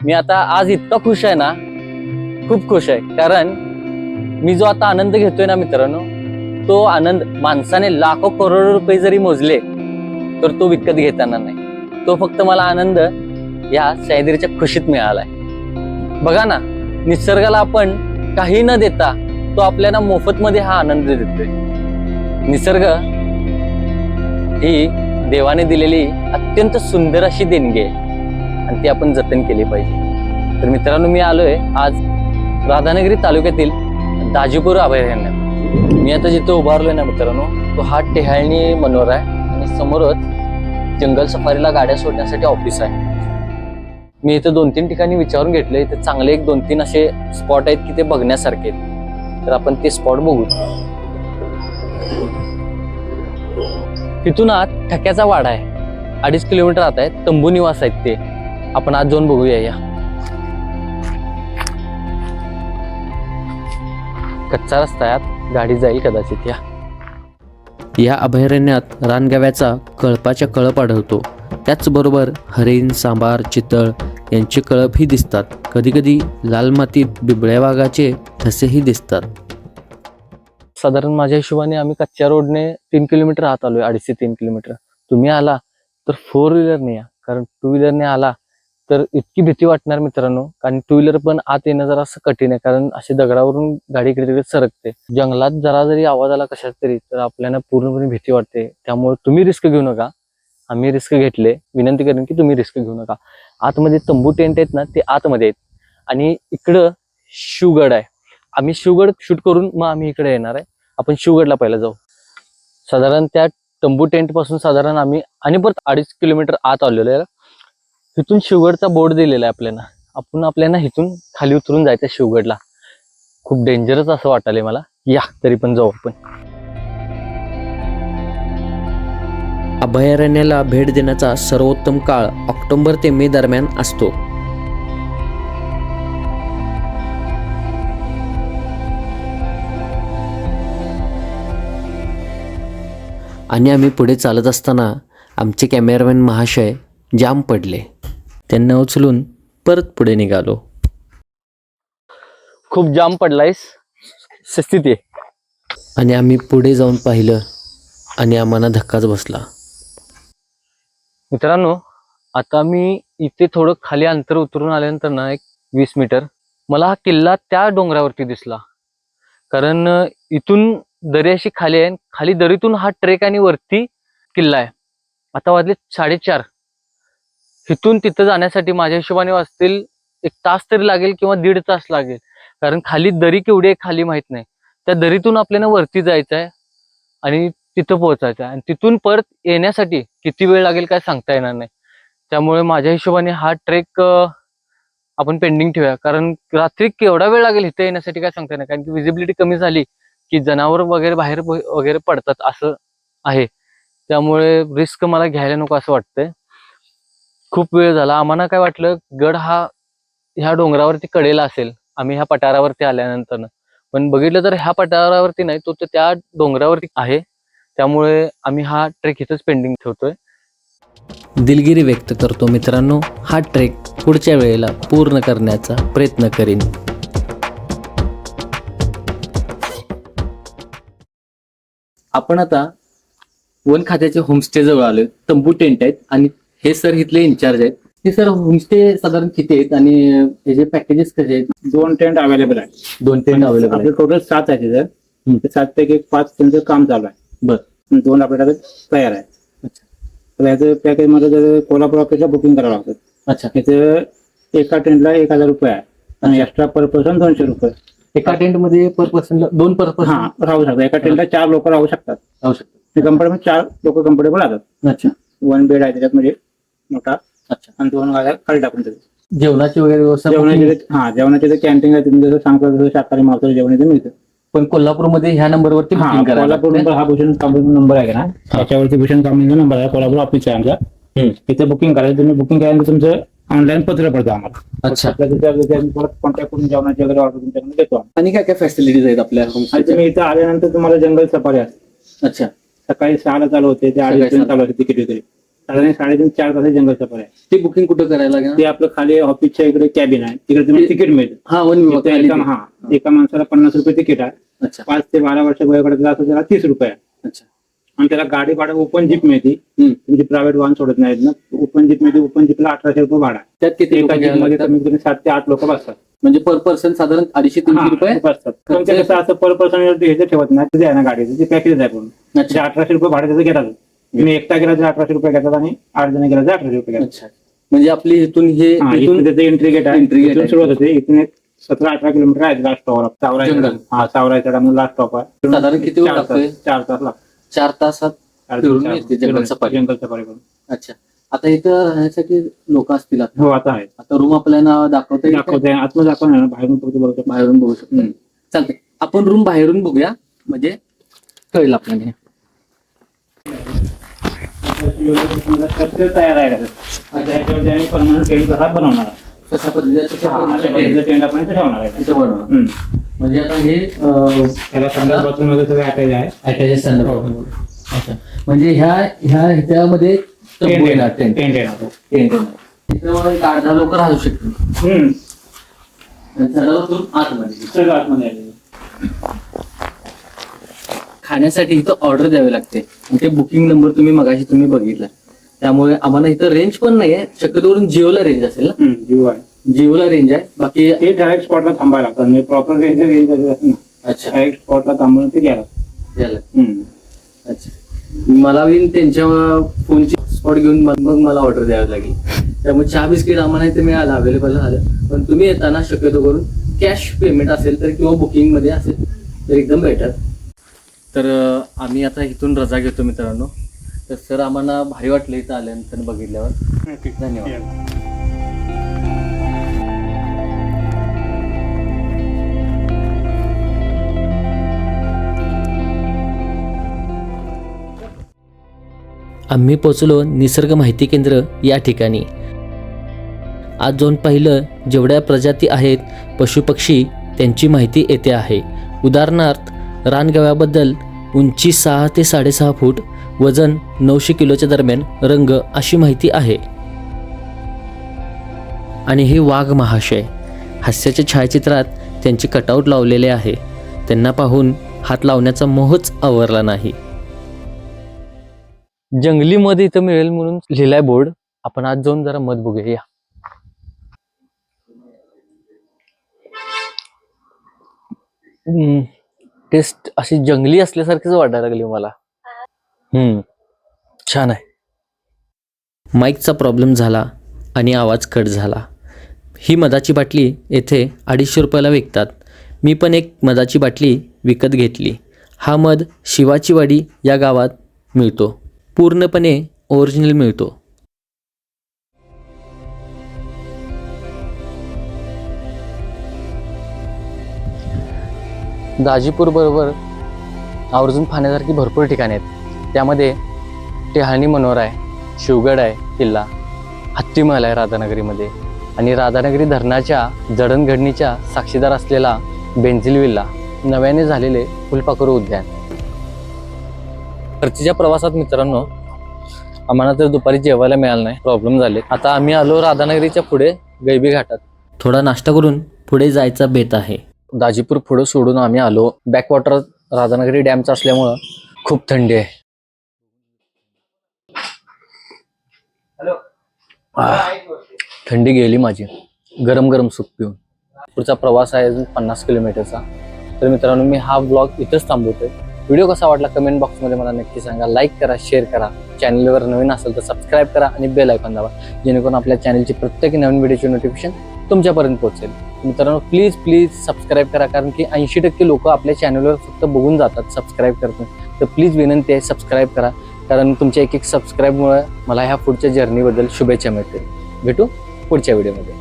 मी आता आज इतका खुश आहे ना खूप खुश आहे. कारण मी जो आता आनंद घेतोय ना मित्रांनो तो आनंद माणसाने लाखो करोडो रुपये जरी मोजले तर तो विकत घेताना नाही. तो फक्त मला आनंद या सह्याद्रीच्या खुशीत मिळालाय. बघा ना निसर्गाला आपण काही न देता तो आपल्याला मोफत मध्ये हा आनंद देतोय. निसर्ग ही देवाने दिलेली अत्यंत सुंदर अशी देणगी आहे. आणि ती आपण जतन केली पाहिजे. तर मित्रांनो मी आलोय आज राधानगरी तालुक्यातील दाजीपूर अभयारण्यात मी आता जिथे उभारलोय ना मित्रांनो तो हा टेहाळणी मनोर आहे आणि समोरच जंगल सफारीला गाड्या सोडण्यासाठी ऑफिस आहे. मी इथं दोन तीन ठिकाणी विचारून घेतले इथे चांगले एक दोन तीन असे स्पॉट आहेत की ते बघण्यासारखे आहेत. तर आपण ते स्पॉट बघू. तिथून आत ठक्याचा वाडा आहे. अडीच किलोमीटर आत आहे. तंबू निवास आहेत ते. आपण आज जाऊन बघूया या. कच्चा रस्ता आहे आत. गाडी जाईल कदाचित या. या अभयारण्यात रानगव्याचा कळपाच्या कळप आढळतो. त्याचबरोबर हरिण सांबार चितळ यांचे कळपही दिसतात. कधीकधी लाल मातीत बिबळ्या वाघाचे ठसेही दिसतात. साधारण माझ्या हिशोबाने आम्ही कच्च्या रोडने तीन किलोमीटर आत आलोय अडीच ते तीन किलोमीटर. तुम्ही आला तर फोर व्हीलरने या कारण टू व्हीलरने आला तर इतकी भीती वाटणार मित्रांनो कारण टू व्हीलर पण आत येणं जरा असं कठीण आहे कारण असे दगडावरून गाडी इकडे तिकडे सरकते. जंगलात जरा जरी आवाज आला कशात तरी तर आपल्याला पूर्णपणे भीती वाटते. त्यामुळे तुम्ही रिस्क घेऊ नका. आम्ही रिस्क घेतले. विनंती करेन की तुम्ही रिस्क घेऊ नका. आतमध्ये तंबू टेंट आहेत ना ते आतमध्ये आहेत. आणि इकडं शिवगड आहे. आम्ही शिवगड शूट करून मग आम्ही इकडे येणार आहे. आपण शिवगडला पहिला जाऊ. साधारण त्या तंबू टेंटपासून साधारण आम्ही आणि परत अडीच किलोमीटर आत आलेलो आहे. इथून शिवगडचा बोर्ड दिलेला आहे आपल्याला. आपण आपल्याला इथून खाली उतरून जायचं शिवगडला. खूप डेंजरस असं वाटायलंय मला. या तरी पण जाऊ आपण. अभयारण्याला भेट देण्याचा सर्वोत्तम काळ ऑक्टोबर ते मे दरम्यान असतो. आणि आम्ही पुढे चालत असताना आमचे कॅमेरामॅन महाशय जाम पडले. त्यांना उचलून परत पुढे निघालो. खूप जाम पडलायस. स्थिती आणि आम्ही पुढे जाऊन पाहिलं आणि आम्हाला धक्काच बसला. मित्रांनो आता मी इथे थोडं खाली अंतर उतरून आल्यानंतर ना एक वीस मीटर मला हा किल्ला त्या डोंगरावरती दिसला. कारण इथून दरी अशी खाली आहे खाली दरीतून हा ट्रेक आणि वरती किल्ला आहे. आता वाजले साडेचार. तिथून तिथं जाण्यासाठी माझ्या हिशोबाने वाचतील एक तास तरी लागेल किंवा दीड तास लागेल. कारण खाली दरी केवढी आहे खाली माहीत नाही. त्या दरीतून आपल्याला वरती जायचं आहे आणि तिथं पोहोचायचं आहे आणि तिथून परत येण्यासाठी किती वेळ लागेल काय सांगता येणार नाही. त्यामुळे माझ्या हिशोबाने हा ट्रेक आपण पेंडिंग ठेवूया. कारण रात्री केवढा वेळ लागेल इथे येण्यासाठी काय सांगता येणार कारण की विजिबिलिटी कमी झाली की जनावर वगैरे बाहेर वगैरे पडतात असं आहे. त्यामुळे रिस्क मला घ्यायला नको असं वाटतंय. खूप वेळ झाला. आम्हाला काय वाटलं गड हा ह्या डोंगरावरती कडेला असेल. आम्ही ह्या पठारावरती आल्यानंतर पण बघितलं तर ह्या पठारावरती नाही तो तर त्या डोंगरावरती आहे. त्यामुळे आम्ही हा ट्रेक इथंच पेंडिंग ठेवतोय. दिलगिरी व्यक्त करतो मित्रांनो हा ट्रेक पुढच्या वेळेला पूर्ण करण्याचा प्रयत्न करीन. आपण आता वन खात्याच्या होमस्टे जवळ आलोय. तंबू टेंट आहेत आणि हे सर इथले इन्चार्ज आहेत. हे सर होमस्टे साधारण किती आहेत आणि याचे पॅकेजेस कसे आहेत? दोन टेंट अवेलेबल आहे दोन टेंट अवेलेबल आपले आहेत. टोटल सात आहे हम्म. ते सात पैकी एक पाच त्यांचं काम चालू आहे. बर. आणि दोन आपल्याकडे तयार आहे अच्छा. तर याचं पॅकेजमध्ये जर कोल्हापूर ऑफिसला बुकिंग करावं लागतं. अच्छा. त्याचं एका टेंटला एक हजार रुपये आहे. आणि एक्स्ट्रा पर पर्सन दोनशे रुपये. एका टेंटमध्ये पर पर्सन दोन पर पर्सन हा राहू शकतात एका टेंटला चार लोक राहू शकतात. राहू शकतात. ते कम्फर्टेबल चार लोक कम्फर्टेबल राहतात. अच्छा. वन बेड आहे त्याच्यात म्हणजे मोठा. अच्छा. आणि दोन गाड्या खाली टाकून देतात जेवणाची वगैरे व्यवस्था जेवणाचे हा जेवणाचे कॅन्टीन आहे तुम्ही जसं सांगता तसं शाकाहारी मांसाहारी जेवण इथे मिळतं. पण कोल्हापूरमध्ये ह्या नंबरवरती हा कोल्हापूर. नंबर हा भूषण कांबळेचा नंबर आहे ना? त्याच्यावरती भूषण कांबळेचा नंबर आहे कोल्हापूर ऑफिस आहे आमचा. तिथे बुकिंग करायचं तुम्ही बुकिंग केल्यानंतर तुमचं ऑनलाईन पत्र पडतं आम्हाला. अच्छा. कॉन्टॅक्ट करून जेवणाची वगैरे ऑर्डर तुमच्याकडे देतो. आणि काय काय फॅसिलिटीज आहेत आपल्या तुम्ही इथं आल्यानंतर तुम्हाला जंगल सफारी असते. अच्छा. सकाळी सहाला चालू होते ते अडीच सहाला. चालू होते तिकीट वगैरे साधारण साडेतीन चार तास जंगल सफर आहे ते बुकिंग कुठं करायला लागेल? ते आपलं खाली ऑफिसच्या इकडे कॅबिन आहे. तिकडे तुम्हाला ते- तिकीट मिळतं हा वन विभाग तिथे खाली एका. हा एका माणसाला पन्नास रुपये तिकीट आहे. अच्छा. पाच ते बारा वर्ष वयोगटातला असं त्याला तीस रुपये आहे. अच्छा. आणि त्याला गाडी भाडं ओपन जीप मिळते. हम्म. तुमची प्रायव्हेट वाहन सोडत नाहीत ना. ओपन जीप मिळते ओपन जीपला अठराशे रुपये भाडा आहे. त्यात किती एका लोकं जीप घ्यायला मध्ये लागतात? कमीत कमी सात ते आठ लोक बसतात. म्हणजे पर पर्सन साधारण अडीचशे तीनशे हा, रुपये? बसतात. पण ते कसं असं पर पर्सन हे ठेवत नाही. ते आहे ना गाडीचं. ते पॅकेज आहे पूर्ण. अच्छा. अठराशे रुपये भाडे त्याचं घेतात. तुम्ही एकटा गेला अठराशे रुपये घेतात आणि आठ जण गेला अठराशे रुपये घेतात. अच्छा. म्हणजे आपली इथून हे इथून इथून त्याचं एंट्री गेट आहे. इथून आहे. सुरुवात होते. इथून एक सतरा अठरा किलोमीटर आहे लास्ट स्टॉप सावरा जंगल. हा सावरा चढा म्हणून लास्ट स्टॉप आहे साधारण किती वेळ? तास- चार तास लागतात. चार तासात फिरून येते जंगल सफारी. जंगल सफारी करून. अच्छा. आता इथं राहण्यासाठी लोक असतील आता. हो आता आहे आता रूम आपल्याला दाखवता? दाखवते आतमध्ये दाखवणार ना बाहेरून बघतो बाहेरून बघू शकतो. चालतंय. आपण रूम बाहेरून बघूया. म्हणजे कळेल आपल्याला. स्ट्रक्चर तयार आहे आता याच्यावरती आम्ही परमनंट टेंट कसा बनवणार आहे. कशा पद्धतीचं हा, अशा पद्धतीचं टेंट आपण इथे ठेवणार आहे. हम्म. म्हणजे आता हे अं, त्याला संडास बाथरूम वगैरे सगळं अटॅच आहे attached संदर्भ. अच्छा म्हणजे ह्या ह्या ह्याच्यामध्ये टेंट आहे. येणार. टेंट येणार. मग एक दहा लोक राहू शकतील हम्म. आणि सगळं करून आतमध्ये सगळं आतमध्ये आहे. खाण्यासाठी इथं ऑर्डर द्यावी लागते. ते बुकिंग नंबर तुम्ही मगाशी तुम्ही बघितला. त्यामुळे आम्हाला इथं रेंज पण नाहीये. शक्यतोवरून जिओला रेंज असेल ना? जीव आहे. जिओला रेंज आहे. बाकी ते डायरेक्ट स्पॉटला थांबायला लागतात म्हणजे प्रॉपर रेंज रेंज असेल अच्छा. डायरेक्ट स्पॉटला थांबून ते घ्यायला. अच्छा. मला त्यांच्या फोनची स्पॉट घेऊन मग मग मला ऑर्डर द्यावी लागेल. त्यामुळे चहा बिस्किट आम्हाला इथे मिळालं अवेलेबल झालं. पण तुम्ही येताना शक्यतो करून कॅश पेमेंट असेल तर किंवा बुकिंगमध्ये असेल तर एकदम बेटर तर आम्ही आता इथून रजा घेतो मित्रांनो. तर सर आम्हाला भारी वाटलं इथं आल्यानंतर बघितल्यावर. धन्यवाद. आम्ही पोचलो निसर्ग माहिती केंद्र या ठिकाणी. आज जाऊन पाहिलं जेवढ्या प्रजाती आहेत पशुपक्षी त्यांची माहिती येते आहे. उदाहरणार्थ रानगव्याबद्दल उंची सहा ते साडेसहा फूट वजन नऊशे किलोच्या दरम्यान रंग अशी माहिती आहे. आणि हे वाघ महाशय हास्याच्या छायाचित्रात त्यांचे कटआउट लावलेले आहे. त्यांना पाहून हात लावण्याचा मोहच आवरला नाही. जंगली मध इथं मिळेल म्हणून लिहिलाय बोर्ड. आपण आज जाऊन जरा मध बघूया. या टेस्ट अशी जंगली असल्यासारखीच वाटायला लागली मला. हम्म. छान आहे. माईकचा प्रॉब्लेम झाला आणि आवाज कट झाला. ही मधाची बाटली येथे अडीचशे रुपयाला विकतात. मी पण एक मधाची बाटली विकत घेतली. हा मध शिवाचीवाडी या गावात मिळतो. पूर्णपणे ओरिजिनल मिळतो. दाजीपूरबरोबर आवर्जून पाहण्यासारखी भरपूर ठिकाणे आहेत. त्यामध्ये टेहाणी मनोर आहे शिवगड आहे किल्ला हत्तीमहल आहे राधानगरीमध्ये. आणि राधानगरी धरणाच्या जडणघडणीच्या साक्षीदार असलेला बेंझिल विल्ला नव्याने झालेले फुलपाखरू उद्यान. परतीच्या प्रवासात मित्रांनो आम्हाला तर दुपारी जेवायला मिळालं नाही प्रॉब्लेम झाले. आता आम्ही आलो राधानगरीच्या पुढे गैबी घाटात. थोडा नाश्ता करून पुढे जायचा बेत आहे. दाजीपूर पुढे सोडून आम्ही आलो. बॅकवॉटर राधानगरी डॅमचा असल्यामुळं खूप थंडी आहे. थंडी गेली माझी. गरम गरम सूप पिऊन. पुढचा प्रवास आहे अजून पन्नास किलोमीटरचा. तर मित्रांनो मी हा ब्लॉग इथंच थांबवतोय. व्हिडिओ कसा वाटला कमेंट बॉक्समध्ये मला नक्की सांगा. लाईक करा शेअर करा. चॅनलवर नवीन असेल तर सबस्क्राईब करा आणि बेल आयकॉन दाबा. जेणेकरून आपल्या चॅनलची प्रत्येक नवीन व्हिडिओची नोटिफिकेशन तुमच्यापर्यंत पोहोचेल. मित्रांनो प्लीज प्लीज सबस्क्राईब करा कारण की ऐंशी टक्के लोक आपल्या चॅनलवर फक्त बघून जातात सबस्क्राईब करत नाही तर प्लीज विनंती आहे सबस्क्राईब करा. कारण तुमच्या एक एक सबस्क्राईबमुळे मला ह्या पुढच्या जर्नीबद्दल शुभेच्छा मिळतील. भेटू पुढच्या व्हिडिओमध्ये